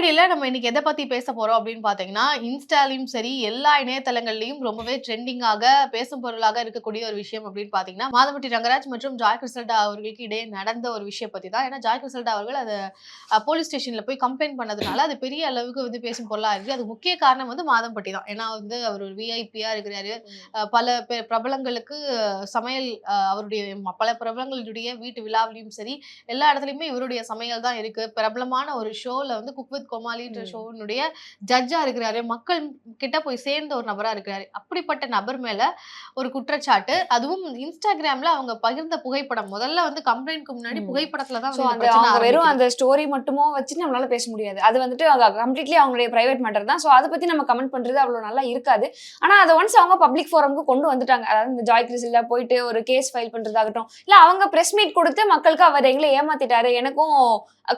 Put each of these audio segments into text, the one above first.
ஃப்ரைடேல நம்ம இன்னைக்கு எதை பத்தி பேச போறோம் அப்படின்னு பாத்தீங்கன்னா இன்ஸ்டாலையும் சரி எல்லா இணையதளங்கள்லயும் ரொம்பவே ட்ரெண்டிங்காக பேசும் பொருளாக இருக்கக்கூடிய ஒரு விஷயம் அப்படின்னு பாத்தீங்கன்னா மாதவட்டி ரங்கராஜ் மற்றும் ஜாய் கிறிசல்டா அவர்களுக்கு இடையே நடந்த ஒரு விஷயம் பத்தி தான். ஏன்னா ஜாய் கிறிசல்டா அவர்கள் அதை போலீஸ் ஸ்டேஷன்ல போய் கம்ப்ளைண்ட் பண்ணதுனால அது பெரிய அளவுக்கு வந்து பேசும் பொருளா இருக்கு. அது முக்கிய காரணம் வந்து மாதம்பட்டி தான். ஏன்னா வந்து அவர் ஒரு விஐபியா இருக்கிறாரு. பல பிரபலங்களுக்கு சமையல் அவருடைய பல பிரபலங்களுடைய வீட்டு விழாவிலையும் சரி எல்லா இடத்துலயுமே இவருடைய சமையல் தான் இருக்கு. பிரபலமான ஒரு ஷோல வந்து குக் வித் கோமாளின்ற ம். ஷோனுடைய ஜட்ஜா இருக்கிறாரு. மக்கள் கிட்ட போய் சேர்ந்த ஒரு நபரா இருக்கிறாரு. அப்படிப்பட்ட நபர் மேல ஒரு குற்றச்சாட்டு. அதுவும் இன்ஸ்டாகிராம்ல அவங்க பகிர்ந்த புகைப்படம். முதல்ல வந்து கம்ப்ளைண்ட்க்கு முன்னாடி. புகைப்படத்துல தான் வெறும். அந்த ஸ்டோரி மட்டுமோ வச்சு நம்மளால பேச முடியாது. அது வந்துட்டு கம்ப்ளீட்லி அவங்களுடைய பிரைவேட் மேட்டர் தான். சோ அதை பத்தி நம்ம கமெண்ட் பண்றது அவ்வளவு நல்லா இருக்காது. ஆனா அதை ஒன்ஸ் அவங்க பப்ளிக் ஃபோரம்க்கு கொண்டு வந்துட்டாங்க. அதாவது இந்த ஜாய் கிறிஸ்ல போயிட்டு ஒரு கேஸ் ஃபைல் பண்றதாகட்டும். இல்ல அவங்க பிரஸ் மீட் கொடுத்து மக்களுக்கு அவர் எங்களை ஏமாத்திட்டாரு. எனக்கும்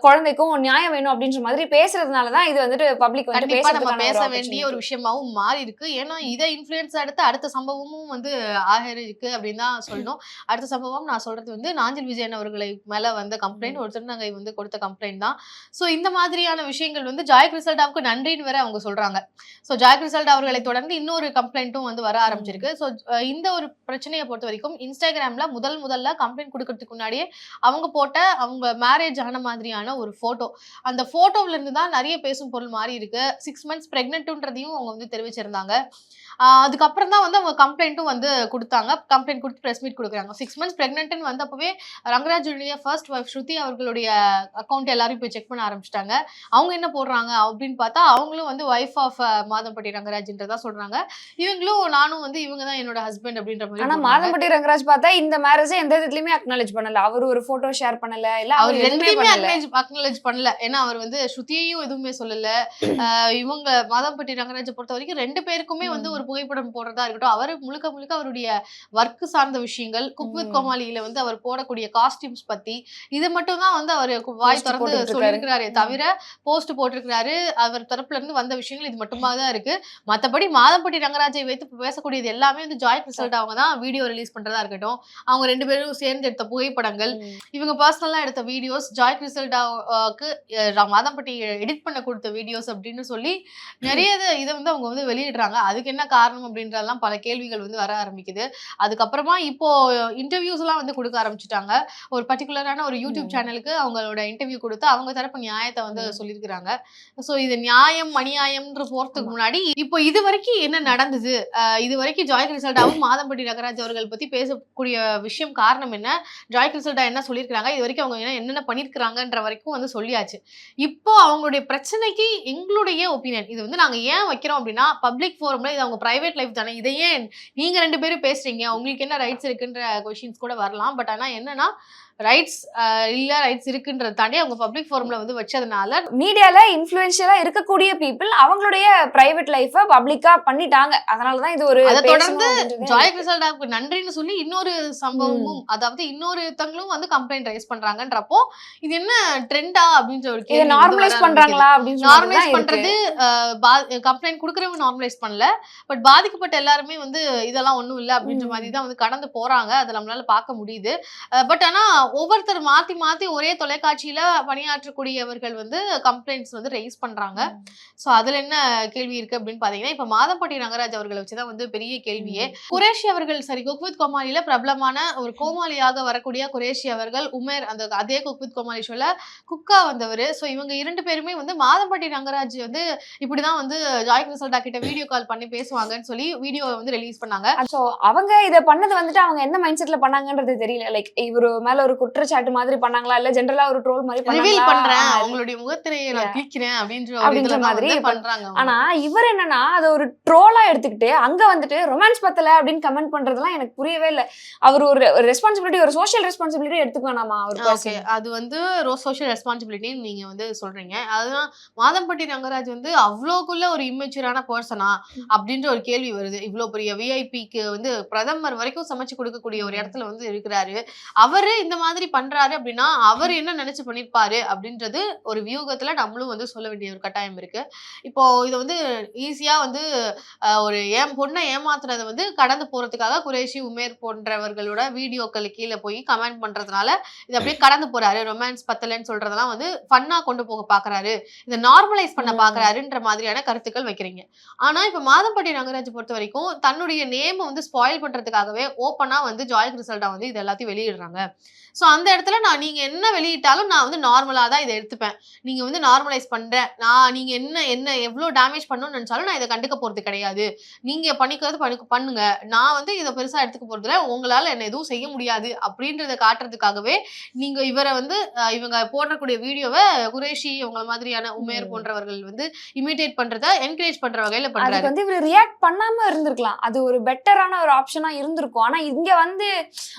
குழந்தைக்கும் நியாயம் வேணும் அப்படின்ற மாதிரி பேசுறதுனால தான் இது வந்துட்டு பப்ளிக் வந்து நம்ம பேச வேண்டிய ஒரு. விஷயமாவும் மாறி இருக்கு. ஏன்னா இதை இன்ஃபுளுன்ஸ் அடுத்து அடுத்த சம்பவமும் வந்து ஆக இருக்கு அப்படின்னு தான் சொல்லணும். அடுத்த சம்பவம் நான் சொல்றது வந்து நாஞ்சில் விஜயன் அவர்களை மேல வந்த கம்ப்ளைண்ட் ஒரு திருநங்கை வந்து கொடுத்த கம்ப்ளைண்ட் தான். சோ இந்த மாதிரியான விஷயங்கள் வந்து ஜாய் கிறிசல்டாவுக்கு நன்றின்னு வேற அவங்க சொல்றாங்க. சோ ஜாய் கிறிசல்டா அவர்களை தொடர்ந்து இன்னொரு கம்ப்ளைண்ட்டும் வந்து வர ஆரம்பிச்சிருக்கு. சோ இந்த ஒரு பிரச்சனையை பொறுத்த வரைக்கும் இன்ஸ்டாகிராம்ல முதல் முதல்ல கம்ப்ளைண்ட் கொடுக்கறதுக்கு முன்னாடியே அவங்க போட்ட அவங்க மேரேஜ் ஆன மாதிரியான ஒரு போட்டோ அந்த போட்டோல இருந்து தான் நிறைய பேசும் பொருள் மாறி இருக்கு. சிக்ஸ் மந்த்ஸ் பிரெக்னென்ட்ன்றதையும் அவங்க வந்து தெரிவிச்சிருந்தாங்க. அதுக்கப்புறம் தான் வந்து அவங்க கம்ப்ளைண்ட்டும் வந்து கொடுத்தாங்க. கம்ப்ளைண்ட் கொடுத்து ப்ரெஸ் மீட் கொடுக்குறாங்க. சிக்ஸ் மந்த்ஸ் பிரெக்னென்ட்னு வந்தப்பவே ரங்கராஜுடைய ஃபர்ஸ்ட் ஒய்ஃப் ஸ்ருதி அவர்களுடைய அக்கௌண்ட் எல்லாரும் போய் செக் பண்ண ஆரம்பிச்சிட்டாங்க. அவங்க என்ன போடுறாங்க அப்படின்னு பார்த்தா அவங்களும் வந்து ஒய்ஃப் ஆஃப் மாதம்பட்டி ரங்கராஜ்ன்றதா சொல்றாங்க. இவங்களும் நானும் வந்து இவங்க தான் என்னோட ஹஸ்பண்ட் அப்படின்ற மாதிரி ஆனா போடுறாங்க. மாதம்பட்டி ரங்கராஜ் பார்த்தா இந்த மேரேஜை எந்த இதுலயுமே அக்னாலேஜ் பண்ணல. அவர் ஒரு போட்டோ ஷேர் பண்ணல இல்ல அவர் ரெண்டுமே பண்ணல. அக்னாலேஜ் அக்னாலேஜ் பண்ணல. ஏன்னா அவர் வந்து ஸ்ருதியையும் எதுவுமே சொல்லல. இவங்க மாதம்பட்டி ரங்கராஜை பொறுத்த வரைக்கும் ரெண்டு பேருக்குமே வந்து. ஒரு புகைப்படம் போடுறதா இருக்கட்டும் அவர் முழுக்க முழுக்க அவருடைய ஒர்க் சார்ந்த விஷயங்கள் குக் வித். கோமாளியில வந்து அவர் போடக்கூடிய காஸ்டியூம்ஸ் பத்தி இது மட்டும் தான் வந்து அவர் வாய் திறந்து. சொல்லியிருக்கிறாரே தவிர போஸ்ட் போட்டிருக்கிறாரு அவர் தரப்புல இருந்து வந்த விஷயங்கள் இது மட்டுமா தான் இருக்கு மத்தபடி மாதம்பட்டி ரங்கராஜை வைத்து பேசக்கூடியது எல்லாமே வந்து ஜாய் ரிசல்ட் அவங்க தான் வீடியோ ரிலீஸ் பண்றதா இருக்கட்டும் அவங்க ரெண்டு பேரும் சேர்ந்து எடுத்த புகைப்படங்கள். இவங்க பர்சனலா எடுத்த வீடியோஸ் ஜாய் கிறிசல்டாவுக்கு மாதம்பட்டி எடிட் பண்ண கொடுத்த வீடியோஸ் அப்படின்னு சொல்லி நிறைய இதை வந்து அவங்க வந்து வெளியிடுறாங்க அதுக்கு என்ன காரணம் அப்படின்றதெல்லாம் பல கேள்விகள் வந்து வர ஆரம்பிக்குது. அதுக்கப்புறமா இப்போ இன்டர்வியூஸ் எல்லாம் வந்து கொடுக்க ஆரம்பிச்சிட்டாங்க. ஒரு பர்டிகுலரான ஒரு யூடியூப். சேனலுக்கு அவங்களோட இன்டர்வியூ கொடுத்து அவங்க தரப்பு நியாயத்தை வந்து. சொல்லியிருக்கிறாங்க. ஸோ இது நியாயம் அநியாயம்ன்ற போறதுக்கு ஆமா. முன்னாடி இப்போ இது வரைக்கும் என்ன நடந்தது? இது வரைக்கும் ஜாய் கிறிசல்டாவும் மாதம்பட்டி ரங்கராஜ் அவர்கள் பத்தி பேசக்கூடிய விஷயம் காரணம் என்ன? ஜாய் கிறிசல்டா என்ன சொல்லியிருக்காங்க இது வரைக்கும் அவங்க என்ன என்னென்ன பண்ணியிருக்கிறாங்கன்ற வரைக்கும் வந்து சொல்லியாச்சு. இப்போ அவங்களுடைய பிரச்சனைக்கு எங்களுடைய ஒப்பீனியன் இது வந்து நாங்க ஏன் வைக்கிறோம் அப்படின்னா பப்ளிக் ஃபோரம்ல இது அவங்க ப்ரைவேட் லைஃப் தானே? இதை ஏன் ரெண்டு பேரும் பேசுகிறீங்க உங்களுக்கு என்ன ரைட்ஸ் இருக்குன்ற கொஷின்ஸ் கூட வரலாம். பட் ஆனால் என்னன்னா ரைட்ஸ் இல்ல ரைட்ஸ் இருக்குன்றத தாண்டி அவங்க பப்ளிக் ஃபோரம்ல வந்து வச்சதுனால மீடியால இன்ஃபுளுன்ஷியலா இருக்கக்கூடிய பீப்புள் அவங்களுடைய பிரைவேட் லைஃப பப்ளிக்கா பண்ணிட்டாங்க. அதனாலதான் இது ஒரு அதை தொடர்ந்து ஜாய் கிறிசல்டாவுக்கு நன்றின்னு சொல்லி இன்னொரு சம்பவமும் அதாவது இன்னொருத்தங்களும் வந்து கம்ப்ளைண்ட் ரைஸ் பண்றாங்கன்றப்போ இது என்ன ட்ரெண்டா அப்படின்ற ஒரு கேள்வி நார்மலைஸ் பண்றாங்களா அப்படின்னு நார்மலைஸ் பண்றது கம்ப்ளைண்ட் கொடுக்கறவங்க நார்மலைஸ் பண்ணல. பட் பாதிக்கப்பட்ட எல்லாருமே வந்து இதெல்லாம் ஒண்ணும் இல்ல அப்படின்ற. மாதிரி தான் வந்து கடந்து போறாங்க. அதை நம்மளால பார்க்க முடியுது. பட் ஆனா ஒவ்வொருத்தர் மாத்தி மாத்தி ஒரே தொலைக்காட்சியில பணியாற்றக்கூடியவர்கள் வந்து கம்ப்ளைண்ட்ஸ் வந்து ரைஸ் பண்றாங்க. சோ அதுல என்ன கேள்வி இருக்கு அப்படின்னு பாத்தீங்கன்னா இப்ப மாதம்பட்டி ரங்கராஜ் அவர்களை வச்சுதான் வந்து பெரிய கேள்வியே. குரேஷி அவர்கள் சரி குக் வித் கோமாளியில பிரபலமான ஒரு கோமாளியாக வரக்கூடிய குரேஷி அவர்கள் உமேர் அந்த அதே குக் வித் கோமாளி ஷோல குக்கா வந்தவர். சோ இவங்க இரண்டு பேருமே வந்து மாதம்பட்டி ரங்கராஜ் வந்து இப்படிதான் வந்து ஜாய் கிறிசல்டா கிட்ட வீடியோ கால் பண்ணி பேசுவாங்கன்னு சொல்லி வீடியோ வந்து ரிலீஸ் பண்ணாங்க. சோ அவங்க இத பண்ணது வந்துட்டு அவங்க எந்த மைண்ட் செட்ல பண்ணாங்கன்றது தெரியல. லைக் இவரு மேல ஒரு குற்றச்சாட்டு மாதிரி பண்ணாங்களா? இல்ல ஜென்ரலா ஒரு ட்ரோல் மாதிரி ரிவீல்? பண்றேன். அவங்களுடைய முகத்திரையை நான். கிளிக்கிறேன் அப்படின்ற அப்படின்ற மாதிரி மாதிரி பண்- பண்றாங்க. ஆனா இவர் என்னன்னா அதை ஒரு ட்ரோலா எடுத்துக்கிட்டு அங்க வந்துட்டு ரொமான்ஸ் பத்தல அப்படின்னு கமெண்ட் பண்றதெல்லாம் எனக்கு புரியவே இல்ல. அவர் ஒரு ரெஸ்பான்சிபிலிட்டி ஒரு சோஷியல் ரெஸ்பான்சிபிலிட்டி எடுத்துக்க வேணாமா அவர் ஓகே அது வந்து சோஷியல் ரெஸ்பான்சிபிலிட்டின்னு நீங்க வந்து சொல்றீங்க. அதுதான் மாதம்பட்டி ரங்கராஜ் வந்து அவ்வளோக்குள்ள ஒரு இம்மெச்சூரான பர்சனா அப்படின்ற ஒரு கேள்வி வருது. இவ்வளோ பெரிய விஐபிக்கு வந்து பிரதமர் வரைக்கும் சமைச்சு கொடுக்கக்கூடிய ஒரு இடத்துல வந்து இருக்கிறாரு. அவரு இந்த மாதிரி பண்றாரு அப்படின்னா அவர் என்ன நினைச்சு பண்ணிருப்பாரு அப்படின்றது ஒரு வியூகத்துல நம்மளும் வந்து சொல்ல வேண்டிய ஒரு கட்டாயம் இருக்கு. இப்போ இதை வந்து ஈஸியா வந்து ஒரு ஏன் பொண்ணை ஏமாத்துறதை வந்து கடந்து போறதுக்காக குரேஷி உமேர் போன்றவர்களோட வீடியோக்கள் கீழே போய் கமெண்ட் பண்றதுனால இது அப்படியே கடந்து போறாரு. ரொமான்ஸ் பத்தலன்னு சொல்றதெல்லாம் வந்து ஃபன்னா கொண்டு போக பாக்குறாரு. இதை நார்மலைஸ் பண்ண. பாக்குறாருன்ற மாதிரியான கருத்துக்கள் வைக்கிறீங்க. ஆனா இப்ப மாதம்பட்டி ரங்கராஜ் பொறுத்த வரைக்கும் தன்னுடைய நேம் வந்து ஸ்பாயில் பண்றதுக்காகவே ஓப்பனா வந்து ஜாய் கிறிசல்டா வந்து இது எல்லாத்தையும் வெளியிடுறாங்க. சோ அந்த இடத்துல நான் நீங்க என்ன வெளியிட்டாலும் நான் வந்து நார்மலா தான் இதை எடுத்துப்பேன். நீங்க வந்து நார்மலைஸ் பண்றேன் நான் நீங்க என்ன என்ன எவ்வளவு டேமேஜ் பண்ணணும்னு நினைச்சாலும் நான் இதை கண்டுக்க போறது கிடையாது. நீங்க பண்ணிக்கிறது பண்ணி பண்ணுங்க. நான் வந்து இதை பெருசா எடுத்துக்க போறதுல உங்களால என்ன எதுவும் செய்ய முடியாது அப்படின்றத காட்டுறதுக்காகவே நீங்க இவரை வந்து இவங்க போடக்கூடிய வீடியோவை குரேஷி இவங்கள மாதிரியான உமேர். போன்றவர்கள் வந்து இமிட்டேட் பண்றத என்கரேஜ் பண்ற வகையில பண்றாரு. வந்து இவர் ரியாக்ட் பண்ணாம இருந்திருக்கலாம். அது ஒரு பெட்டரான ஒரு ஆப்ஷனா இருந்திருக்கும். ஆனா இங்க வந்து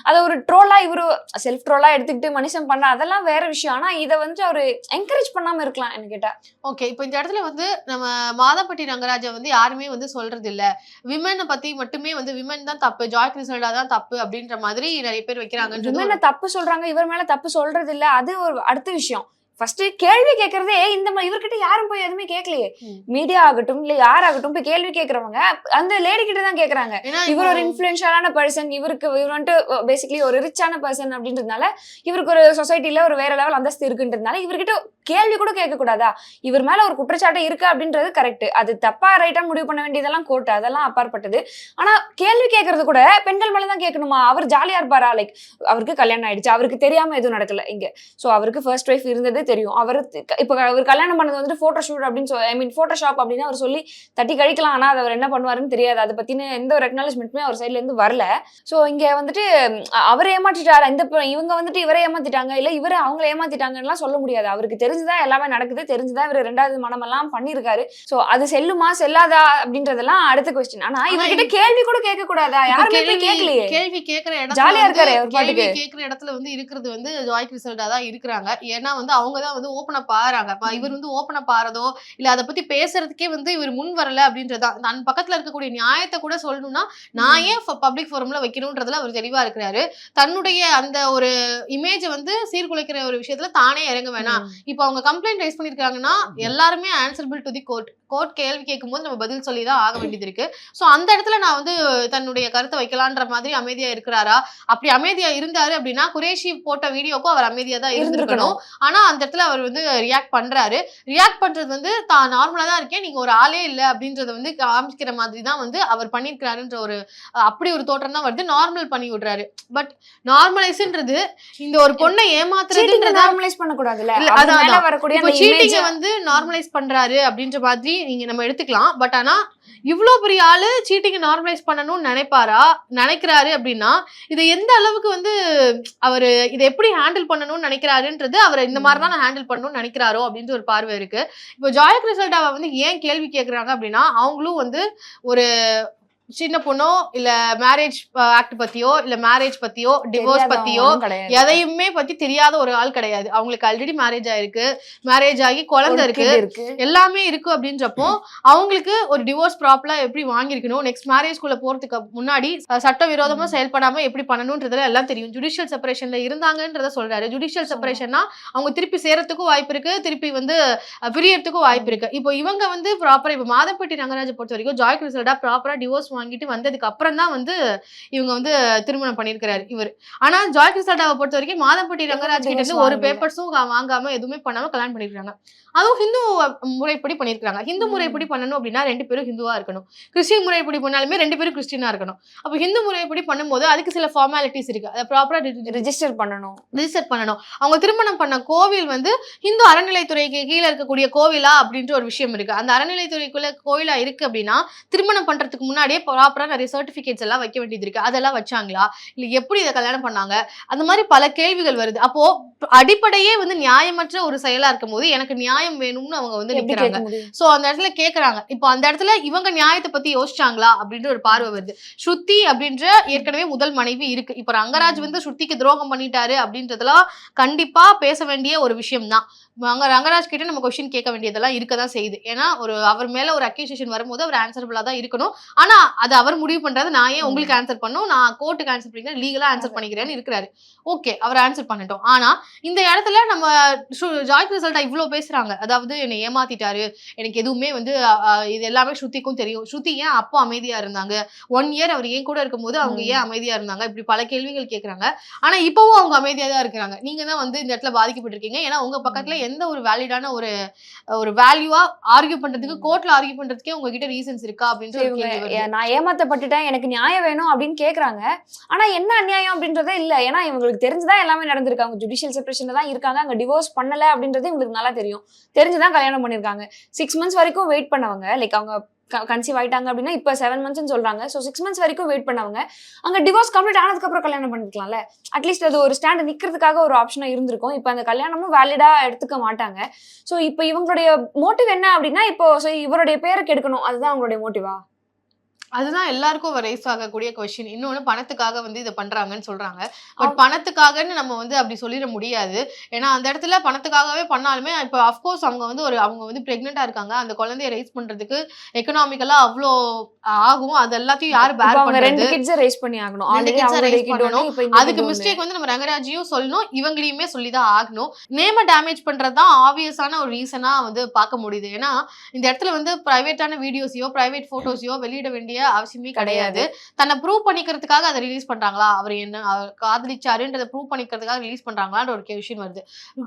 அத ஒரு ட்ரோலா இவரு செல்ஃப் ட்ரோலா எடுத்துக்கிட்டு மனுஷன் பண்ண அதெல்லாம் வேற விஷயம். ஆனா இத வந்து அவரு என்கரேஜ் பண்ணாம இருக்கலாம் எனக்கு கேட்டா ஓகே இப்போ இந்த இடத்துல வந்து நம்ம மாதப்பட்டி ரங்கராஜா வந்து யாருமே வந்து சொல்றது இல்ல விமனை பத்தி மட்டுமே வந்து விமன் தான் தப்பு ஜாய் கிறிசல்டா தான் தப்பு அப்படின்ற மாதிரி நிறைய பேர் வைக்கிறாங்கன்றது விமனை தப்பு சொல்றாங்க இவர் மேல தப்பு சொல்றது இல்ல அது ஒரு அடுத்த விஷயம். ஃபர்ஸ்ட் கேள்வி கேட்கறதே இந்த மாதிரி இவர்கிட்ட யாரும் போய் எதுவுமே கேட்கலையே. மீடியா ஆகட்டும் இல்ல யாராகட்டும் போய் கேள்வி கேட்கறவங்க அந்த லேடி கிட்ட தான் கேக்குறாங்க இவர் ஒரு இன்ஃபுளுன்ஷியலான பர்சன் இவருக்கு இவர் வந்துட்டு பேசிக்கலி ஒரு ரிச்சான பர்சன் அப்படின்றதுனால இவருக்கு ஒரு சொசைட்டில ஒரு வேற லெவல் அந்தஸ்து இருக்குன்றதுனால இவர்கிட்ட கேள்வி கூட கேட்கக்கூடாதா? இவர் மேல ஒரு குற்றச்சாட்டு இருக்கு அப்படின்றது கரெக்ட் அது தப்பா ரைட்டா முடிவு பண்ண வேண்டியதெல்லாம் கோர்ட் அதெல்லாம் அப்பாற்பட்டது. ஆனா கேள்வி கேட்கறது கூட பெண்கள் மேலே தான் கேட்கணுமா? அவர் ஜாலியா இருப்பாரா? லைக் அவருக்கு கல்யாணம் ஆயிடுச்சு. அவருக்கு தெரியாம எதுவும் நடக்கல இங்க. சோ அவருக்கு ஃபர்ஸ்ட் ஒய்ஃப் இருந்தது தெரியும். அவர் இப்ப அவர் கல்யாணம் பண்ணது வந்துட்டு போட்டோ ஷூட் அப்படின்னு சொல்லி ஐ மீன் போட்டோஷாப் அப்படின்னு அவர் சொல்லி தட்டி கழிக்கலாம். ஆனா அது அவர் என்ன பண்ணுவாருன்னு தெரியாது. அதை பத்தின எந்த ஒரு அக்னாலஜ்மெண்ட்டுமே அவர் சைட்ல இருந்து வரல. சோ இங்க வந்துட்டு அவர் ஏமாற்றிட்டாரா? இந்த இவங்க வந்துட்டு இவரை ஏமாத்திட்டாங்க? இல்ல இவரை அவங்களை ஏமாத்திட்டாங்கன்னு சொல்ல முடியாது. அவருக்கு தெரிஞ்சுதான் எல்லாமே நடக்குது தெரிஞ்சுதான் இவர் ரெண்டாவது மனமெல்லாம் பண்ணிருக்காரு. சோ அது செல்லுமா செல்லாதா அப்படின்றதெல்லாம் அடுத்த கொஸ்டின் ஆனா இவர்கிட்ட கேள்வி கூட கேட்க கூடாதா யாருமே கேட்கலையே. கேள்வி கேக்குற இடத்துல ஜாலியா இருக்காரு கேள்வி. கேக்குற இடத்துல வந்து இருக்கிறது வந்து ஜாய் கிறிசல்டா தான் இருக்கிறாங்க. ஏன்னா வந்து அவங்க தான் வந்து ஓப்பனா பாறாங்க இவர் வந்து ஓப்பனா பாறதோ இல்ல அதை பத்தி பேசுறதுக்கே வந்து இவர் முன் வரல அப்படின்றதா தன் பக்கத்துல இருக்கக்கூடிய நியாயத்தை கூட சொல்லணும்னா நான் ஏன் பப்ளிக் ஃபோரம்ல வைக்கணும்ன்றதுல அவர் தெளிவா இருக்கிறாரு. தன்னுடைய அந்த ஒரு இமேஜ் வந்து சீர்குலைக்கிற ஒரு விஷயத்துல தானே இறங்க வேணாம். இப்போ அவங்க கம்ப்ளைண்ட் ரைஸ் பண்ணிருக்காங்கன்னா எல்லாருமே answerable to the court court கேள்வி கேட்கும்போது நம்ம பதில் சொல்லி தான் ஆக வேண்டியது இருக்கு. சோ அந்த இடத்துல நான் வந்து தன்னுடைய கருத்தை வைக்கலான்ற மாதிரி அமைதியா இருக்கிறாரா? அப்படி அமைதியா இருந்தாரு அப்படின்னா குரேஷி போட்ட வீடியோக்கும் அவர் அமைதியா தான் இருந்திருக்கணும். ஆனா அந்த இடத்துல அவர் வந்து ரியாக்ட் பண்றாரு. ரியாக்ட் பண்றது வந்து தான் நார்மலா தான் இருக்கேன் நீங்க ஒரு ஆளே இல்ல அப்படின்றத வந்து காமிக்கிற மாதிரி தான் வந்து அவர் பண்ணிருக்காருன்ற ஒரு அப்படி ஒரு தோற்றம் தான் வருது. நார்மல் பண்ணி விடுறாரு. பட் நார்மலைஸ்ன்றது இந்த ஒரு பொண்ணை ஏமாத்துறதுன்றதா நார்மலைஸ் பண்ண கூடாதுல்ல இல்ல, அவர் அதான், மேல அதான். வரக்கூடிய வந்து நார்மலைஸ் பண்றாரு அப்படின்ற மாதிரி நீங்க நம்ம எடுத்துக்கலாம். பட் ஆனா இவ்ளோ பெரிய ஆளு சீட்டிங்க நார்மலைஸ் பண்ணணும்னு நினைப்பாரா? நினைக்கிறாரு அப்படின்னா இதை எந்த அளவுக்கு வந்து அவரு இதை எப்படி ஹேண்டில் பண்ணணும்னு நினைக்கிறாருன்றது அவர் இந்த மாதிரி தான் ஹேண்டில் பண்ணணும்னு நினைக்கிறாரோ அப்படின்ற ஒரு பார்வை இருக்கு. இப்போ ஜாய் கிறிசல்டாவை வந்து ஏன் கேள்வி கேட்கறாங்க அப்படின்னா அவங்களும் வந்து ஒரு சின்ன பொண்ணோ இல்ல மேரேஜ் ஆக்ட் பத்தியோ இல்ல மேரேஜ் பத்தியோ டிவோர்ஸ் பத்தியோ. எதையுமே பத்தி தெரியாத ஒரு ஆள் கிடையாது. அவங்களுக்கு ஆல்ரெடி மேரேஜ் ஆயிருக்கு. மேரேஜ் ஆகி குழந்தை இருக்கு. எல்லாமே இருக்கு அப்படின்றப்போ அவங்களுக்கு ஒரு டிவோர்ஸ் ப்ராப்பரா எப்படி வாங்கியிருக்கணும்? நெக்ஸ்ட் மேரேஜ்குள்ள போறதுக்கு முன்னாடி அஹ், சட்டவிரோதமா செயல்படாம எப்படி பண்ணணும்ன்றதுல எல்லாம் தெரியும். ஜுடிஷியல் செப்பரேஷன்ல இருந்தாங்கன்றத சொல்றாரு. ஜுடிஷியல் செப்பரேஷன்னா அவங்க திருப்பி சேரத்துக்கும் வாய்ப்பு இருக்கு. திருப்பி வந்து பிரியறதுக்கும் வாய்ப்பு இருக்கு. இப்போ இவங்க வந்து ப்ராப்பரா இப்போ மாதப்பட்டி ரங்கராஜை பொறுத்த வரைக்கும் ஜாய் கிறிசல்டா ப்ராப்பரா டிவோர்ஸ் வாங்கிட்டு வந்ததுக்கு அப்புறம் தான் வந்து இவங்க வந்து திருமணம் பண்ணியிருக்கிறாரு இவர் ஆனா ஜாய் கிறிசல்டாவை பொறுத்த வரைக்கும் மாதப்பட்டி ரங்கராஜ் கிட்ட இருந்து ஒரு. பேப்பர்ஸும் வாங்காம எதுவுமே பண்ணாம கல்யாணம் பண்ணிருக்காங்க அதுவும் ஹிந்து முறைப்படி பண்ணிருக்காங்க ஹிந்து. முறைப்படி பண்ணணும் அப்படின்னா ரெண்டு பேரும் ஹிந்துவா இருக்கணும். கிறிஸ்டின் முறைப்படி பண்ணாலுமே ரெண்டு பேரும் கிறிஸ்டினா இருக்கணும். அப்போ ஹிந்து முறைப்படி பண்ணும்போது அதுக்கு சில ஃபார்மாலிட்டிஸ் இருக்கு. அதை ப்ராப்பரா ரெஜிஸ்டர் பண்ணணும். ரிஜிஸ்டர் பண்ணணும். அவங்க திருமணம் பண்ண கோவில் வந்து இந்து அறநிலைத்துறைக்கு கீழே இருக்கக்கூடிய கோவிலா அப்படின்ற ஒரு விஷயம் இருக்கு. அந்த அறநிலைத்துறைக்குள்ள கோவிலா இருக்கு அப்படின்னா திருமணம் பண்றதுக்கு முன்னாடியே ப்ராப்பரா நிறைய சர்டிபிகேட்ஸ் எல்லாம் வைக்க வேண்டியது இருக்கு. அதெல்லாம் வச்சாங்களா? இல்ல எப்படி இதை கல்யாணம் பண்ணாங்க? அந்த மாதிரி பல கேள்விகள் வருது. அப்போ அடிப்படையே வந்து நியாயமற்ற ஒரு செயலா இருக்கும் போது எனக்கு நியாயம் நியாயம் வேணும்னு அவங்க வந்து நிக்கிறாங்க. சோ அந்த இடத்துல கேக்குறாங்க. இப்போ அந்த இடத்துல இவங்க நியாயத்தை பத்தி யோசிச்சாங்களா? அப்படின்ற ஒரு பார்வை வருது. ஸ்ருதி அப்படின்ற ஏற்கனவே முதல் மனைவி இருக்கு. இப்ப ரங்கராஜ் வந்து ஸ்ருதிக்கு துரோகம் பண்ணிட்டாரு அப்படின்றதெல்லாம் கண்டிப்பா பேச வேண்டிய ஒரு விஷயம் தான் அங்க ரங்கராஜ் கிட்ட நம்ம கொஸ்டின் கேட்க வேண்டியதெல்லாம் இருக்கதான் செய்யுது. ஏன்னா ஒரு அவர் மேல ஒரு அக்யூசேஷன் வரும்போது அவர் ஆன்சரபிளா தான் இருக்கணும். ஆனா அது அவர் முடிவு பண்றது நான் ஏன் உங்களுக்கு ஆன்சர் பண்ணும் நான் கோர்ட்டுக்கு ஆன்சர் பண்ணிக்கிறேன் லீகலா ஆன்சர் பண்ணிக்கிறேன்னு இருக்கிறாரு. ஓகே அவர் ஆன்சர் பண்ணட்டும். ஆனா இந்த இடத்துல நம்ம ஜாய் ரிசல்ட்டா இவ்ளோ பேசுறாங்க. அதாவது என்னை ஏமாத்திட்டாரு. எனக்கு எதுவுமே வந்து இது எல்லாமே ஸ்ருதிக்கும் தெரியும். ஸ்ருதி ஏன் அப்போ அமைதியா இருந்தாங்க? ஒன் இயர் அவர் ஏன் கூட இருக்கும்போது அவங்க. ஏன் அமைதியா இருந்தாங்க? இப்படி பல கேள்விகள் கேக்குறாங்க. ஆனா இப்பவும் அவங்க அமைதியா தான் இருக்கிறாங்க. நீங்க தான் வந்து இந்த இடத்துல பாதிக்கப்பட்டிருக்கீங்க. ஏன்னா உங்க பக்கத்துல எந்த ஒரு வேலிடான ஒரு ஒரு வேல்யூவா ஆர்கியூ பண்றதுக்கு கோர்ட்ல ஆர்கியூ பண்றதுக்கே உங்ககிட்ட ரீசன்ஸ் இருக்கா வருது. ஏ- நான் ஏமாத்தப்பட்டுட்டேன் எனக்கு நியாயம் வேணும் அப்படின்னு கேக்குறாங்க. ஆனா என்ன அநியாயம் அப்படின்றதே இல்ல. ஏன்னா இவங்களுக்கு தெரிஞ்சுதான் எல்லாமே நடந்திருக்கு அவங்க ஜுடிஷியல் செப்பரேஷன்ல தான் இருக்காங்க. அங்க டிவோர்ஸ் பண்ணல அப்படின்றது இவங்களுக்கு நல்லா தெரியும். தெரிஞ்சுதான் கல்யாணம் பண்ணிருக்காங்க சிக்ஸ் மந்த்ஸ் வரைக்கும் வெயிட் பண்ணவங்க லைக் அவங்க கன்சீவ் ஆயிட்டாங்க அப்படின்னா இப்போ செவன் மந்த்ஸ்னு சொல்றாங்க. ஸோ சிக்ஸ் மந்த்ஸ் வரைக்கும் வெயிட் பண்ணவங்க. அங்கே டிவோர்ஸ் கம்ப்ளீட் ஆனதுக்கு அப்புறம் கல்யாணம் பண்ணிக்கலாம்ல. அட்லீஸ்ட் அது ஒரு ஸ்டாண்ட் நிற்கிறதுக்காக ஒரு ஆப்ஷனாக இருந்திருக்கும். இப்போ அந்த கல்யாணமும் வேலிடாக எடுத்துக்க மாட்டாங்க. ஸோ இப்போ இவங்களுடைய மோட்டிவ் என்ன அப்படின்னா இப்போ இவருடைய பேரை கெடுக்கணும். அதுதான் அவங்களுடைய மோட்டிவா அதுதான் எல்லாருக்கும் ரைஸ் ஆகக்கூடிய கொஸ்டின் இன்னொன்னு பணத்துக்காக வந்து இதை பண்றாங்கன்னு சொல்றாங்க. பட் பணத்துக்காகன்னு நம்ம வந்து அப்படி சொல்லிட முடியாது. ஏன்னா அந்த இடத்துல பணத்துக்காகவே பண்ணாலுமே இப்போ அஃப்கோர்ஸ் அவங்க வந்து ஒரு அவங்க வந்து பிரெக்னெண்டா இருக்காங்க. அந்த குழந்தைய ரைஸ் பண்றதுக்கு எக்கனாமிக்கலா அவ்வளோ ஆகும். அது எல்லாத்தையும் யார் இப்போ பேர் கிட்ஸை ரைஸ் பண்ணி ஆகணும். கிட் பண்ணணும். அதுக்கு. மிஸ்டேக் வந்து நம்ம ரங்கராஜையும் சொல்லணும். இவங்களையுமே சொல்லிதான் ஆகணும். நேம டேமேஜ் பண்றதுதான் ஆப்வியஸான ஒரு ரீசனா வந்து பார்க்க முடியுது. ஏன்னா இந்த இடத்துல வந்து பிரைவேட்டான வீடியோஸையோ பிரைவேட் போட்டோஸையோ வெளியிட வேண்டிய அவசியமே கிடையாது. தன்னை ப்ரூவ் பண்ணிக்கிறதுக்காக அதை ரிலீஸ் பண்றாங்களா? அவர் என்ன அவர் காதலிச்சாருன்றதை ப்ரூவ் பண்ணிக்கிறதுக்காக ரிலீஸ் பண்றாங்களான்ற ஒரு விஷயம் வருது.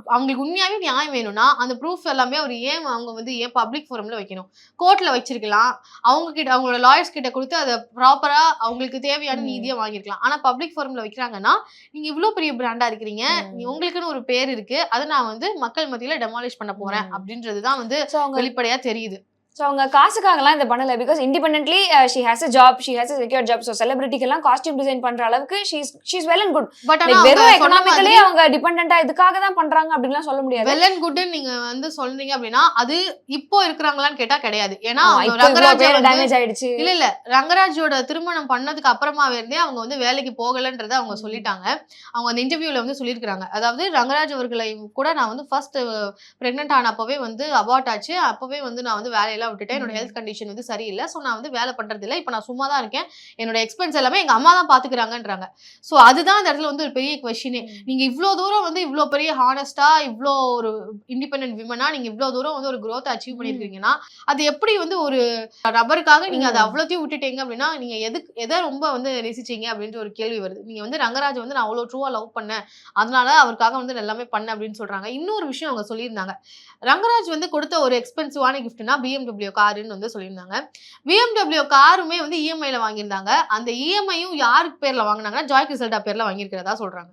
அவங்களுக்கு உண்மையாவே நியாயம் வேணும்னா அந்த ப்ரூஃப் எல்லாமே அவர் ஏன் அவங்க வந்து ஏன் பப்ளிக் ஃபோரம்ல வைக்கணும்? கோர்ட்ல வச்சிருக்கலாம். அவங்க கிட்ட அவங்களோட லாயர்ஸ் கிட்ட கொடுத்து அதை ப்ராப்பரா அவங்களுக்கு தேவையான. நீதியை வாங்கியிருக்கலாம். ஆனா பப்ளிக் ஃபோரம்ல வைக்கிறாங்கன்னா நீங்க இவ்ளோ பெரிய பிராண்டா இருக்கிறீங்க. உங்களுக்குன்னு ஒரு பேர் இருக்கு. அதை நான் வந்து மக்கள் மத்தியில டெமாலிஷ் பண்ண போறேன். அப்படின்றதுதான் வந்து வெளிப்படையா தெரியுது. ஸோ அவங்க காசுக்காகலாம் இதை பண்ணல. Because independently she has a job she has a secure job so செலிபிரிட்டிக்கெல்லாம் costume design பண்ற அளவுக்கு she's she's well and good but வெறும் எக்கனாமிக்கலி அவங்க டிபெண்டா இதுக்காக தான் பண்றாங்க அப்படின்லாம் சொல்ல முடியாது. வெல் அண்ட் குட் நீங்க வந்து சொல்றீங்க அப்படின்னா அது இப்போ இருக்கிறாங்களான்னு கேட்டா கிடையாது. ஏன்னா ஆமா, அவங்க இப்போ இவ்வளவு ரங்கராஜ் பேர் வந்து டேமேஜ் ஆயிடுச்சு. இல்ல இல்ல. ரங்கராஜோட திருமணம் பண்ணதுக்கு அப்புறமாவே இருந்தே அவங்க வந்து வேலைக்கு போகலன்றத அவங்க. சொல்லிட்டாங்க. அவங்க அந்த இன்டர்வியூல வந்து சொல்லியிருக்காங்க அதாவது ரங்கராஜ் அவர்களை கூட நான் வந்து ஃபர்ஸ்ட் பிரெக்னென்ட் ஆன அப்பவே வந்து அபார்ட் ஆச்சு. அப்பவே வந்து நான் வந்து விட்டுட்டேன். என்னோட. ஹெல்த் கண்டிஷன் வந்து சரியில்லை. ஸோ நான் வந்து வேலை பண்றது இல்ல இப்போ நான் சும்மா தான் இருக்கேன். என்னோட எக்ஸ்பென்ஸ் எல்லாமே எங்க அம்மா தான் பாத்துக்கிறாங்கன்றாங்க. ஸோ அதுதான் அந்த இடத்துல வந்து ஒரு பெரிய கொஸ்டினே நீங்க இவ்ளோ தூரம் வந்து இவ்ளோ பெரிய ஹானஸ்டா இவ்ளோ ஒரு இண்டிபெண்டன்ட் விமனா நீங்க இவ்ளோ தூரம் வந்து ஒரு growth அச்சீவ் ம். பண்ணிருக்கீங்கன்னா அது எப்படி வந்து ஒரு நபருக்காக நீங்க அதை. அவ்வளோத்தையும் விட்டுட்டீங்க அப்படின்னா நீங்க எதுக்கு எதை ரொம்ப வந்து நேசிச்சீங்க அப்படின்ற ஒரு கேள்வி வருது. நீங்க வந்து ரங்கராஜ் வந்து நான் அவ்வளோ ட்ரூவா லவ் பண்ணேன். அதனால அவருக்காக வந்து எல்லாமே பண்ணேன் அப்படின்னு சொல்றாங்க. இன்னொரு விஷயம் அவங்க சொல்லியிருந்தாங்க. ரங்கராஜ் வந்து கொடுத்த ஒரு எக்ஸ்பென்சிவான கிஃப்ட்னா பிஎம்டபிள்யூ காருன்னு வந்து சொல்லியிருந்தாங்க. பிஎம்டபிள்யூ காருமே வந்து இஎம்ஐல வாங்கியிருந்தாங்க. அந்த இஎம்ஐயும் யாருக்கு பேர்ல வாங்கினாங்கன்னா ஜாய் கிரிசல்டா பேர்ல வாங்கியிருக்கிறதா சொல்றாங்க.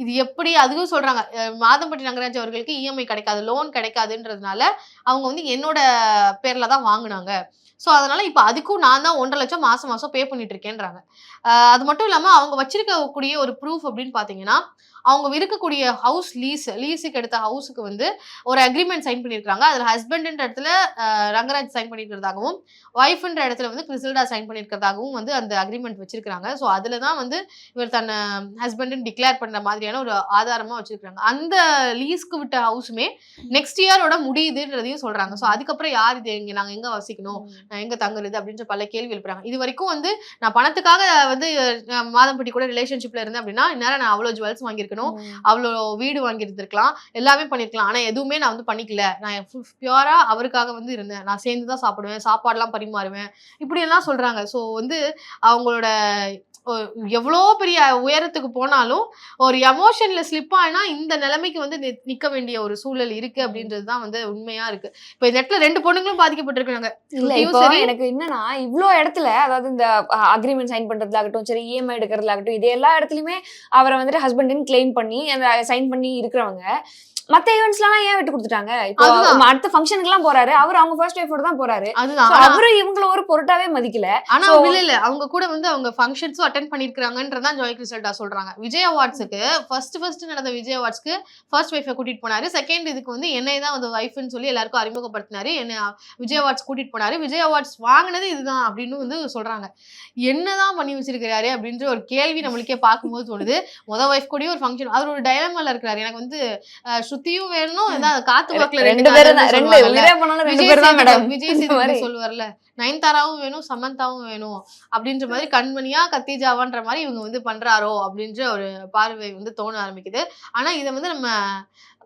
இது எப்படி அதுவும் சொல்றாங்க. மாதம்பட்டி நகராஜ் அவர்களுக்கு இஎம்ஐ கிடைக்காது லோன் கிடைக்காதுன்றதுனால அவங்க வந்து என்னோட பேரில் தான் வாங்குனாங்க. ஸோ அதனால இப்போ அதுக்கும் நான் தான் ஒன்றரை லட்சம் மாசம் மாசம் பே பண்ணிட்டு இருக்கேன்றாங்க. அது மட்டும் இல்லாம அவங்க வச்சிருக்கக்கூடிய ஒரு ப்ரூஃப் அப்படின்னு பாத்தீங்கன்னா அவங்க இருக்கக்கூடிய ஹவுஸ் லீஸ் லீஸுக்கு எடுத்த ஹவுஸுக்கு வந்து ஒரு அக்ரிமெண்ட் சைன் பண்ணியிருக்காங்க அதில் ஹஸ்பண்ட்ன்ற இடத்துல ரங்கராஜ் சைன் பண்ணியிருக்கிறதாகவும் ஒய்ஃப்ன்ற இடத்துல வந்து கிறிசல்டா சைன் பண்ணியிருக்கிறதாகவும் வந்து அந்த அக்ரிமெண்ட் வச்சிருக்காங்க ஸோ அதில் தான் வந்து இவர் தன்னை ஹஸ்பண்ட்னு டிக்ளேர் பண்ணுற மாதிரியான ஒரு ஆதாரமாக வச்சிருக்காங்க அந்த லீஸ்க்கு விட்ட ஹவுஸுமே நெக்ஸ்ட் இயரோட முடியுதுன்றதையும் சொல்றாங்க. ஸோ அதுக்கப்புறம் யார் இது எங்க நாங்கள் எங்கே வசிக்கணும்? நான் எங்க தங்குறது? அப்படின்ற பல கேள்வி எழுப்புறாங்க. இது வரைக்கும் வந்து நான் பணத்துக்காக வந்து மாதம்பட்டி கூட ரிலேஷன்ஷிப்ல இருந்தேன் அப்படின்னா இந்நேரம் நான் அவ்வளோ ஜுவல்ஸ் வாங்கியிருக்கணும். அவ்வளோ வீடு வாங்கியிருந்திருக்கலாம். எல்லாமே பண்ணிருக்கலாம் ஆனா எதுவுமே நான் வந்து பண்ணிக்கல. நான் பியூரா அவருக்காக வந்து இருந்தேன். நான் சேர்ந்து தான் சாப்பிடுவேன். சாப்பாடுலாம் பரிமாறுவேன். இப்படி எல்லாம் சொல்றாங்க. ஸோ வந்து அவங்களோட எவ்வளோ பெரிய உயரத்துக்கு போனாலும் ஒரு எமோஷன்ல ஸ்லிப் ஆனா இந்த நிலைமைக்கு வந்து நி- நிக்க வேண்டிய ஒரு சூழல் இருக்கு அப்படின்றது தான் வந்து உண்மையா இருக்கு இப்போ இந்த இடத்துல ரெண்டு பொண்ணுங்களும் பாதிக்கப்பட்டிருக்காங்க இல்ல. எனக்கு என்னன்னா இவ்ளோ இடத்துல அதாவது இந்த அக்ரிமெண்ட் சைன் பண்றதுலாகட்டும் சரி இஎம்ஐ எடுக்கிறதுலாகட்டும் இது எல்லா இடத்துலயுமே அவரை வந்துட்டு ஹஸ்பண்ட்னு கிளைம் பண்ணி அந்த சைன் பண்ணி இருக்கிறவங்க மத்த ஈவெண்ட்ஸ்லாம் ஏன் விட்டு கொடுத்துட்டாங்க? இப்போ. அடுத்த ஃபங்க்ஷனுக்கு எல்லாம் போறாரு. அவர் அவங்க ஃபர்ஸ்ட் ஒய்ஃபோட தான் போறாரு. அவரு இவங்கள ஒரு பொருட்டாவே மதிக்கல. ஆனா இல்ல இல்ல. அவங்க கூட வந்து அவங்க ஃபங்க்ஷன்ஸும் அட்டன் பண்ணிருக்காங்கன்றதான் ஜாய் கிறிஸ்டல்டா சொல்றாங்க. விஜய் அவார்ட்ஸுக்கு ஃபர்ஸ்ட் ஃபர்ஸ்ட் நடந்த விஜய் அவார்ட்ஸ்க்கு ஃபர்ஸ்ட் ஒய்ஃபை கூட்டிட்டு போனாரு. செகண்ட் இதுக்கு வந்து என்னை தான் வந்து ஒய்ஃப்னு சொல்லி எல்லாருக்கும் அறிமுகப்படுத்தினாரு. என்ன விஜய் அவார்ட்ஸ் கூட்டிட்டு போனாரு. விஜய் அவார்ட்ஸ் வாங்கினது இதுதான் அப்படின்னு வந்து சொல்றாங்க. என்னதான் பண்ணி வச்சிருக்கிறாரு அப்படின்ற ஒரு கேள்வி நம்மளுக்கே பார்க்கும்போது தோணுது. முத ஒய்ஃப் கூடயும் ஒரு ஃபங்க்ஷன் அவர் ஒரு டயலமால இருக்கிறாரு. எனக்கு வந்து ஸ்ருதியும் வேணும். ஏதாவது காத்து வாக்குல ரெண்டு பேரும் ரெண்டு. உயிரே போனாலும் ரெண்டு விஜய் பேர் தான் மேடம். விஜய் சேதுபதி சொல்லுவார்ல நயன்தாராவும் வேணும் சமந்தாவும் வேணும் அப்படின்ற மாதிரி கண்மணியா கத்திஜாவான்ற மாதிரி இவங்க வந்து பண்றாரோ அப்படின்ற ஒரு பார்வை வந்து தோண ஆரம்பிக்குது. ஆனா இதை வந்து நம்ம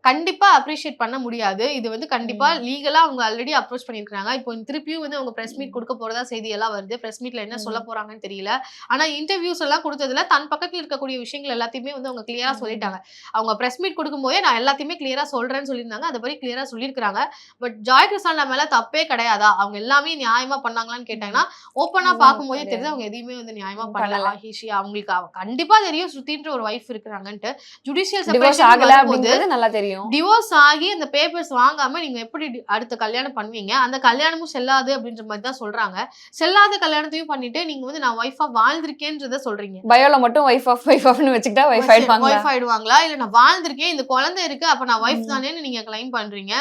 கண்டிப்பா அப்ரிஷியேட் பண்ண முடியாது. இது வந்து கண்டிப்பா லீகலா அவங்க ஆல்ரெடி அப்ரோச் பண்ணிருக்காங்க இப்போ திருப்பியும் வந்து அவங்க பிரஸ் மீட் கொடுக்க போறதா செய்தி எல்லாம் வருது. பிரஸ் மீட்ல என்ன சொல்ல போறாங்கன்னு தெரியல. ஆனா இன்டர்வியூஸ் எல்லாம் கொடுத்ததுல தன் பக்கத்துல இருக்கக்கூடிய விஷயங்கள் எல்லாத்தையுமே வந்து அவங்க கிளியரா. சொல்லிட்டாங்க. அவங்க பிரஸ் மீட் கொடுக்கும்போதே நான் எல்லாத்தையுமே கிளியரா சொல்றேன்னு சொல்லியிருந்தாங்க. அதை பத்தி கிளியரா சொல்லியிருக்காங்க பட் ஜாய் கிருஷ்ணா மேல தப்பே கிடையாதா? அவங்க எல்லாமே நியாயமா பண்ணாங்களான்னு கேட்டாங்கன்னா ஓப்பனா ம், பார்க்கும்போதே கிடையாது. தெரியுது. அவங்க எதையுமே வந்து நியாயமா பண்ணல. பண்ணல. ஆஹிஷி அவங்களுக்கு அவ- கண்டிப்பா தெரியும். ஸ்ருதின்ற ஒரு ஒய்ஃப் இருக்கிறாங்கன்ட்டு. ஜுடிஷியல் செப்பரேஷன் நல்லா தெரியும். டிவோர்ஸ் ஆகி அந்த பேப்பர்ஸ் வாங்காம நீங்க எப்படி அடுத்த கல்யாணம் பண்ணுவீங்க? அந்த கல்யாணமும் செல்லாது அப்படின்ற மாதிரி தான் சொல்றாங்க. செல்லாத கல்யாணத்தையும் பண்ணிட்டு நீங்க வந்து நான் ஒய்ஃபா வாழ்ந்திருக்கேன்றத சொல்றீங்க. பயோல மட்டும் ஒய்ஃப் ஆஃப் ஒய்ஃப் ஆஃப்னு வச்சுக்கிட்டா ஒய்ஃப் ஆயிடுவாங்க ஒய்ஃப் ஆயிடுவாங்களா? இல்ல நான் வாழ்ந்திருக்கேன் இந்த குழந்தை இருக்கு அப்ப நான் ஒய்ஃப். தானேன்னு நீங்க கிளைம் பண்றீங்க.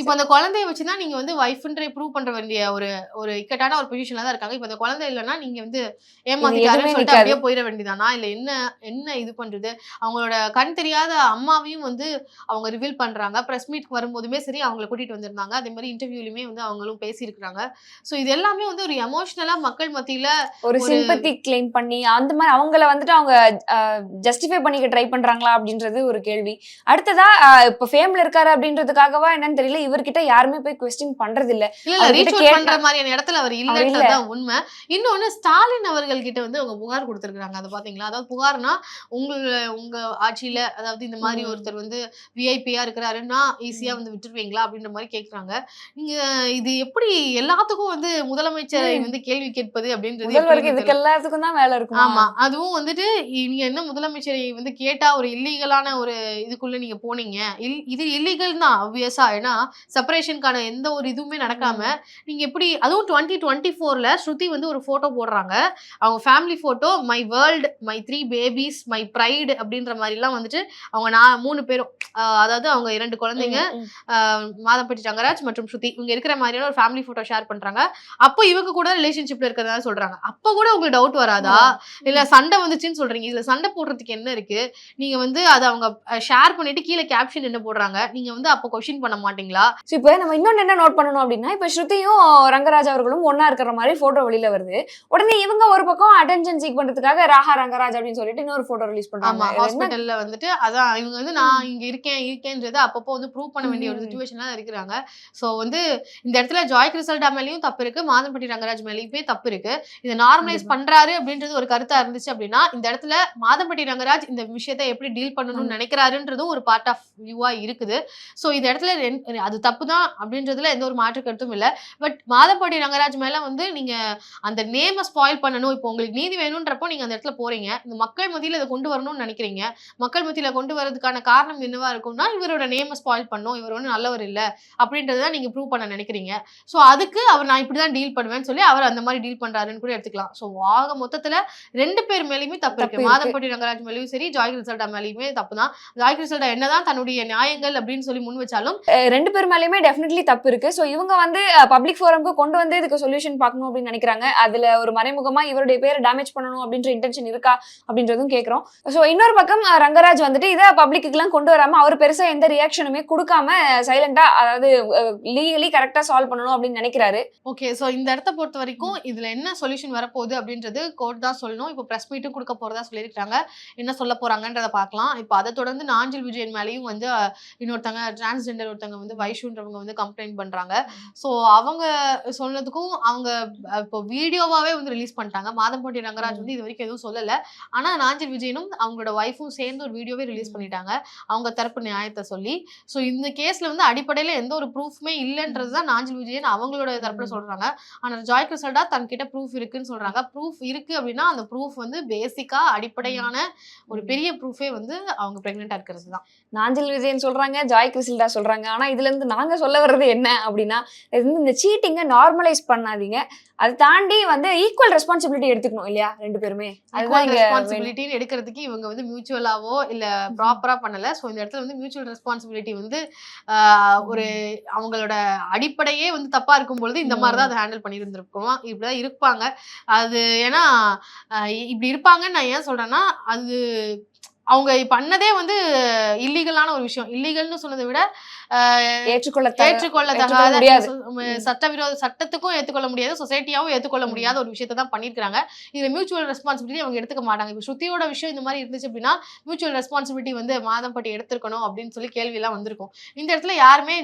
இப்போ அந்த குழந்தைய வச்சுதான் நீங்க வந்து ஒய்ஃப்ன்ற ப்ரூவ் பண்ற வேண்டிய ஒரு ஒரு இக்கட்டான ஒரு பொசிஷன்ல தான் இருக்காங்க. இப்போ அந்த குழந்தை இல்லைன்னா நீங்க வந்து ஏமாத்திட்டாருன்னு சொல்லிட்டு. அப்படியே போயிட வேண்டியதானா? இல்ல என்ன என்ன இது பண்றது? அவங்களோட கண் தெரியாத அம்மாவையும் வந்து அவங்க ரிவீல் பண்றாங்க. பிரஸ் மீட்க்கு வரும்போதுமே சரி அவங்கள கூட்டிட்டு வந்திருந்தாங்க. அதே மாதிரி இன்டர்வியூலயுமே வந்து அவங்களும் பேசியிருக்கிறாங்க. ஸோ இது எல்லாமே வந்து ஒரு எமோஷனலா மக்கள் மத்தியில ஒரு சிம்பத்தி கிளைம் பண்ணி அந்த மாதிரி அவங்கள வந்துட்டு அவங்க ஜஸ்டிஃபை பண்ணிக்க ட்ரை பண்றாங்களா அப்படின்றது ஒரு கேள்வி. அடுத்ததா இப்ப ஃபேம்ல இருக்காரு அப்படின்றதுக்காகவா என்னன்னு தெரியல. இவர்கிட்ட யாருமே போய் கொஸ்டின் பண்றது இல்ல பண்ற மாதிரியான இடத்துல அவர் இல்லன்றதுதான் உண்மை. இன்னொன்னு ஸ்டாலின் அவர்கள் கிட்ட வந்து அவங்க புகார் கொடுத்திருக்காங்க அதை பாத்தீங்களா? அதாவது புகார்னா உங்க உங்க ஆட்சியில அதாவது இந்த மாதிரி. ஒருத்தர் வந்து விஐபியா இருக்கிறாருன்னா ஈஸியா வந்து விட்டுருவீங்களா? அப்படின்ற மாதிரி கேக்குறாங்க. நீங்க இது எப்படி எல்லாத்துக்கும் வந்து முதலமைச்சரை. வந்து கேள்வி கேட்பது அப்படின்றது இதுக்கு எல்லாத்துக்கும் தான் வேலை இருக்கும்? ஆமா. அதுவும் வந்துட்டு நீங்க என்ன முதலமைச்சரை வந்து கேட்டா ஒரு இல்லீகலான ஒரு இதுக்குள்ள நீங்க போனீங்க. இது இல்லீகல் தான் ஆப்வியஸா ஏன்னா செப்பரேஷனுக்கான எந்த ஒரு இதுவுமே நடக்காம நீங்க எப்படி அதுவும் டுவெண்ட்டி டுவெண்ட்டி ஃபோர்ல ஸ்ருதி வந்து ஒரு போட்டோ போடுறாங்க. அவங்க family photo my world my three babies my pride அப்படின்ற மாதிரி எல்லாம் வந்துட்டு அவங்க நான் மூணு பேரும் அதாவது அவங்க இரண்டு குழந்தைங்க மாதம்பட்டி ரங்கராஜ் மற்றும் ஸ்ருதி இவங்க இருக்கிற மாதிரியான ஒரு ஃபேமிலி போட்டோ ஷேர் பண்றாங்க. அப்போ இவங்க கூட ரிலேஷன்ஷிப்ல இருக்கிறதா சொல்றாங்க. அப்ப கூட உங்களுக்கு டவுட் வராதா? இல்ல சண்டை வந்துச்சுன்னு சொல்றீங்க. இதுல சண்டை போடுறதுக்கு என்ன இருக்கு? நீங்க வந்து அதை அவங்க ஷேர் பண்ணிட்டு கீழே கேப்ஷன் என்ன போடுறாங்க? நீங்க வந்து அப்போ கொஸ்டின் பண்ண மாட்டீங்களா? So, இப்போ நம்ம இன்னொன்னு என்ன நோட் பண்ணணும் அப்படின்னா இப்ப ஸ்ருதியும் ரங்கராஜ் அவர்களும் ஒண்ணா இருக்கிற மாதிரி போட்டோ வெளியில வருது. உடனே இவங்க ஒரு பக்கம் அட்டென்ஷன் சீக் பண்றதுக்காக ராஹா ரங்கராஜ் அப்படின்னு சொல்லிட்டு இன்னொரு போட்டோ ரிலீஸ் என்ன? ஹாஸ்பிட்டல்ல வந்துட்டு அதான் இவங்க வந்து நான் இங்க இருக்கேன் இருக்கேன்றத அப்பப்போ வந்து ப்ரூவ் பண்ண வேண்டிய ஒரு ம். சுச்சுவேஷன்ல இருக்கிறாங்க. சோ வந்து இந்த இடத்துல ஜாய் கிறிசல்டா மேலயும் தப்பு இருக்கு. மாதம்பட்டி ரங்கராஜ் மேலயுமே தப்பு இருக்கு. இதை நார்மலைஸ். பண்றாரு அப்படின்றது ஒரு கருத்தா இருந்துச்சு அப்படின்னா இந்த இடத்துல மாதம்பட்டி ரங்கராஜ் இந்த விஷயத்தை எப்படி டீல் பண்ணணும்னு நினைக்கிறாருன்றதும் ஒரு பார்ட் ஆஃப் வியூவா இருக்குது. சோ இந்த இடத்துல அது தப்பு தான் அப்படின்றதுல எந்த ஒரு மாற்று கருத்தும் இல்ல. பட் மாதம்பட்டி ரங்கராஜ் மேல வந்து நீங்க அந்த நேமை ஸ்பாயில் பண்ணணும். இப்போ உங்களுக்கு நீதி வேணும்ன்றப்போ நீங்க அந்த இடத்துல போறீங்க. இந்த மக்கள் மத்தியில இதை கொண்டு வரணும்னு நினைக்கிறீங்க. மக்கள் மத்தியில கொண்டு வரதுக்கான காரணம் என்னவா இருக்கும்னா இவரோட நேமை ஸ்பாயில் பண்ணும் இவர் ஒன்றும் நல்லவர் இல்ல. அப்படின்றத நீங்க ப்ரூவ் பண்ண நினைக்கிறீங்க. சோ அதுக்கு அவர் நான் இப்படிதான் டீல் பண்ணுவேன்னு சொல்லி அவர் அந்த மாதிரி டீல் பண்றாருன்னு கூட எடுத்துக்கலாம். சோ ஆக மொத்தத்துல ரெண்டு பேர் மேலயுமே தப்பு இருக்கு. மாதம்பட்டி ரங்கராஜ் மேலயும் சரி ஜாய் ரிசல்டா மேலயுமே தப்பு தான் ஜாய் ரிசல்டா என்னதான் தன்னுடைய நியாயங்கள் அப்படின்னு சொல்லி முன் வச்சாலும் ரெண்டு பேர் மேலயுமே டெஃபினெட்லி தப்பு இருக்கு. ஸோ இவங்க வந்து பப்ளிக் ஃபோரம்க்கு கொண்டு வந்து இதுக்கு சொல்யூஷன் பார்க்கணும் அப்படின்னு நினைக்கிறாங்க. அதுல ஒரு மறைமுகமா இவருடைய பேரை டேமேஜ் பண்ணணும் அப்படின்ற இன்டென்ஷன் இருக்கா அப்படின்றதும் கேக்குறோம். ஸோ இன்னொரு பக்கம் ரங்கராஜ் வந்துட்டு இதை பப்ளிக்குலாம் கொண்டு வராம அவர் பெருசா எந்த ரியாக்ஷனுமே கொடுக்காம சைலண்டா அதாவது லீகலி கரெக்டா சால்வ் பண்ணணும் அப்படின்னு நினைக்கிறாரு. ஓகே ஸோ இந்த இடத்த பொறுத்த வரைக்கும் இதுல என்ன சொல்யூஷன் வரப்போகுது அப்படின்றது கோர்ட் தான் சொல்லணும். இப்போ பிரஸ் மீட்டும் கொடுக்க போறதா சொல்லியிருக்காங்க என்ன சொல்ல போறாங்கன்றத பார்க்கலாம். இப்போ அதை தொடர்ந்து நாஞ்சில் விஜயன் மேலேயும் வந்து இன்னொருத்தங்க டிரான்ஸ்ஜெண்டர் ஒருத்தங்க வந்து ஐஷுன்றவங்க வந்து கம்ப்ளைண்ட் பண்றாங்க. ஸோ அவங்க சொன்னதுக்கும் அவங்க இப்போ வீடியோவாவே வந்து ரிலீஸ் பண்ணிட்டாங்க. மாதம்பட்டி ரங்கராஜ் வந்து இது வரைக்கும் எதுவும் சொல்லல. ஆனா நாஞ்சில் விஜயனும் அவங்களோட ஒய்ஃபும் சேர்ந்து ஒரு வீடியோவே ரிலீஸ் பண்ணிட்டாங்க. அவங்க தரப்பு நியாயத்தை சொல்லி. ஸோ இந்த கேஸ்ல வந்து அடிப்படையில எந்த ஒரு ப்ரூஃப்மே இல்லைன்றது தான் நாஞ்சில் விஜயன் அவங்களோட தரப்புல சொல்றாங்க. ஆனா ஜாய் கிறிசல்டா தன்கிட்ட ப்ரூஃப் இருக்குன்னு சொல்றாங்க. ப்ரூஃப் இருக்கு அப்படின்னா அந்த ப்ரூஃப் வந்து பேசிக்கா அடிப்படையான ஒரு பெரிய ப்ரூஃபே வந்து அவங்க பிரெக்னெண்டா இருக்கிறது தான். நாஞ்சல் விஜயன் சொல்றாங்க ஜாய் கிறிசில்டா சொல்றாங்க. ஆனா இதுல இருந்து நாங்க சொல்ல வர்றது என்ன அப்படின்னா இது வந்து இந்த சீட்டிங்கை நார்மலைஸ் பண்ணாதீங்க. அதை தாண்டி வந்து ஈக்குவல் ரெஸ்பான்சிபிலிட்டி எடுத்துக்கணும் இல்லையா ரெண்டு பேருமே? அதுதான். ரெஸ்பான்சிபிலிட்டின்னு எடுக்கிறதுக்கு இவங்க வந்து மியூச்சுவலாவோ இல்ல ப்ராப்பரா பண்ணல. ஸோ இந்த இடத்துல வந்து மியூச்சுவல் ரெஸ்பான்சிபிலிட்டி வந்து ஒரு அவங்களோட அடிப்படையே வந்து தப்பா இருக்கும் பொழுது இந்த மாதிரி தான் அதை ஹேண்டில் பண்ணியிருந்திருக்கோம். இப்படிதான் இருப்பாங்க. அது ஏன்னா இப்படி இருப்பாங்கன்னு நான் ஏன் சொல்றேன்னா அது அவங்க பண்ணதே வந்து இல்லீகலான ஒரு விஷயம். இல்லீகல்னு சொன்னதை விட ஏற்றுக்கொள்ள ஏற்றுக்கொள்ளத்தகாத சட்டவிரோத சட்டத்துக்கும் ஏத்துக்கொள்ள முடியாது சொசைட்டியாவும் ஏத்துக்கொள்ள முடியாத ஒரு விஷயத்தை தான் பண்ணிருக்காங்க இதுல மியூச்சுவல் ரெஸ்பான்சிபிலிட்டி அவங்க எடுத்துக்க மாட்டாங்க. இப்போ ஸ்ருதியோட விஷயம் இந்த மாதிரி இருந்துச்சு அப்படின்னா மியூச்சுவல் ரெஸ்பான்சிபிலிட்டி வந்து மாதம்பட்டி எடுத்திருக்கணும் அப்படின்னு சொல்லி கேள்வி எல்லாம் வந்திருக்கும். இந்த இடத்துல யாருமே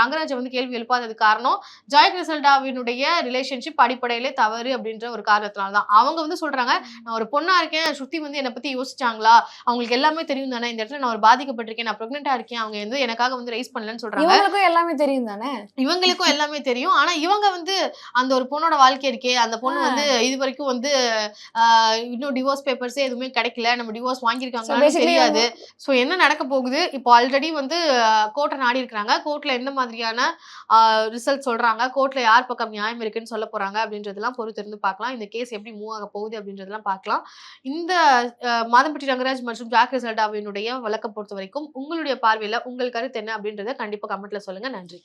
ரங்கராஜை வந்து கேள்வி எழுப்பாதது காரணம் ஜாய் கிரிசல்டாவினுடைய ரிலேஷன்ஷிப் அடிப்படையிலே தவறு அப்படின்ற ஒரு காரணத்தினால தான். அவங்க வந்து சொல்றாங்க நான் ஒரு பொண்ணா இருக்கேன் ஸ்ருதி வந்து என்னை பத்தி யோசிச்சாங்களா? அவங்களுக்கு எல்லாமே தெரியும் தானே? இந்த இடத்துல நான் ஒரு பாதிக்கப்பட்டிருக்கேன் நான் ப்ரெக்னெண்டா இருக்கேன். அவங்க வந்து எனக்காக வந்து ரைஸ் பண்ணலன்னு சொல்றாங்க. இவங்களுக்கும் எல்லாமே தெரியும் தானே? இவங்களுக்கும் எல்லாமே தெரியும். ஆனா இவங்க வந்து அந்த ஒரு பொண்ணோட வாழ்க்கை இருக்கே அந்த பொண்ணு வந்து இது வரைக்கும் வந்து இன்னும் டிவோர்ஸ் பேப்பர்ஸே எதுவுமே கிடைக்கல. நம்ம டிவோர்ஸ் basically தெரியாது. சோ என்ன நடக்க போகுது? இப்போ ஆல்ரெடி வந்து கோர்ட்டை நாடி இருக்கிறாங்க. கோர்ட்ல எந்த மாதிரியான ரிசல்ட் சொல்றாங்க? கோர்ட்ல யார் பக்கம் நியாயம் இருக்குன்னு சொல்ல போறாங்க? அப்படின்றதெல்லாம் பொறுத்திருந்து பார்க்கலாம். இந்த கேஸ் எப்படி மூவ் ஆக போகுது அப்படின்றதெல்லாம் பார்க்கலாம். இந்த மாதம்பட்டி ரங்கராஜ் மற்றும் ஜாக் ரிசல்டாவினுடைய வழக்கம் பொறுத்த வரைக்கும் உங்களுடைய பார்வையில உங்கள் கருத்து என்ன அப்படின்றத கண்டிப்பா கமெண்ட்ல சொல்லுங்க. நன்றி.